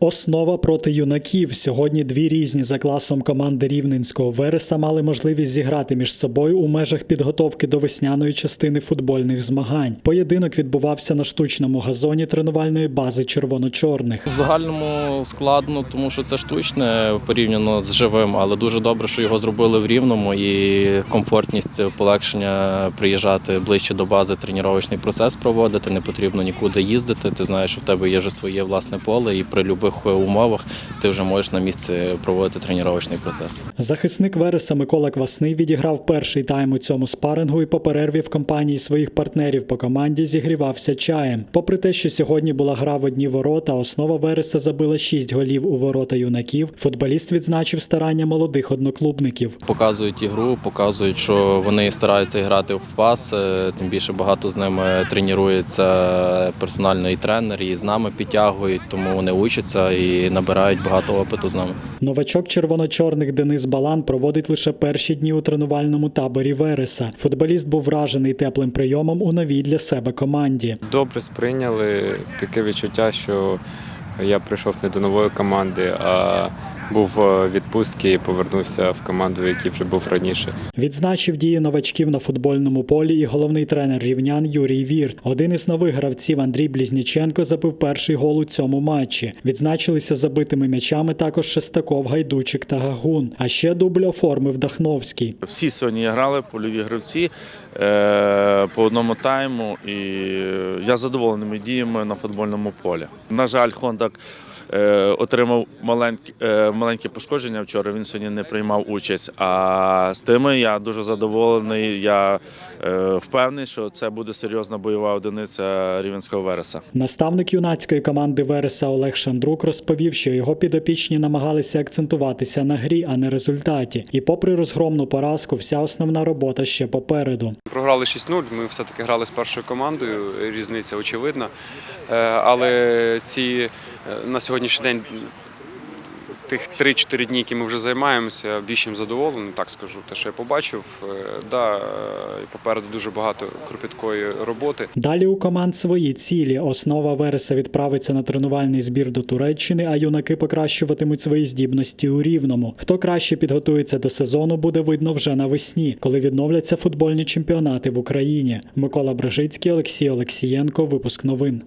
Основа проти юнаків. Сьогодні дві різні за класом команди Рівненського Вереса мали можливість зіграти між собою у межах підготовки до весняної частини футбольних змагань. Поєдинок відбувався на штучному газоні тренувальної бази червоно-чорних. В загальному складно, тому що це штучне порівняно з живим, але дуже добре, що його зробили в рівному і комфортність полегшення приїжджати ближче до бази, тренувальний процес проводити. Не потрібно нікуди їздити. Ти знаєш, що в тебе є вже своє власне поле, і при будь-яких умовах ти вже можеш на місці проводити тренувальний процес. Захисник Вереса Микола Квасний відіграв перший тайм у цьому спарингу і по перерві в компанії своїх партнерів по команді зігрівався чаєм. Попри те, що сьогодні була гра в одні ворота, основа Вереса забила 6 голів у ворота юнаків. Футболіст відзначив старання молодих одноклубників. Показують ігру, показують, що вони стараються грати в пас. е, Тим більше багато з ними тренується персональний тренер і з нами підтягують, тому вони учаться і набирають багато опиту з нами. Новачок червоно-чорних Денис Балан проводить лише перші дні у тренувальному таборі Вереса. Футболіст був вражений теплим прийомом у новій для себе команді. добре сприйняли таке відчуття, що я прийшов не до нової команди, а був в відпустці і повернувся в команду, в якій вже був раніше. Відзначив дії новачків на футбольному полі і головний тренер рівнян Юрій Вірт. Один із нових гравців Андрій Блізніченко забив перший гол у цьому матчі. Відзначилися забитими м'ячами також Шестаков, Гайдучик та Гагун. А ще дубль оформив Дахновський. Всі сьогодні грали польові гравці е, по одному тайму, і я задоволений діями на футбольному полі. На жаль, Хондак е, отримав маленькі, е, маленьке пошкодження вчора. Він сьогодні не приймав участь. А з тими я дуже задоволений. Я е, впевнений, що це буде серйозна бойова одиниця Рівенського Вереса. Наставник юнацької команди Вереса Олег Шандрук розповів, що його підопічні намагалися акцентуватися на грі, а не результаті. І попри розгромну поразку, вся основна робота ще попереду. Програли 6-0. Ми все-таки грали з першою командою. Різниця очевидна. Е, Але ці е, на сьогоднішній день тих 3-4 дні, які ми вже займаємося, більш чим задоволений, так скажу. Те, що я побачив, Е, да, е, попереду дуже багато кропіткої роботи. Далі у команд свої цілі. Основа Вереса відправиться на тренувальний збір до Туреччини, а юнаки покращуватимуть свої здібності у рівному. Хто краще підготується до сезону, буде видно вже навесні, коли відновляться футбольні чемпіонати в Україні. Микола Брижицький, Олексій Олексієнко. Випуск новин.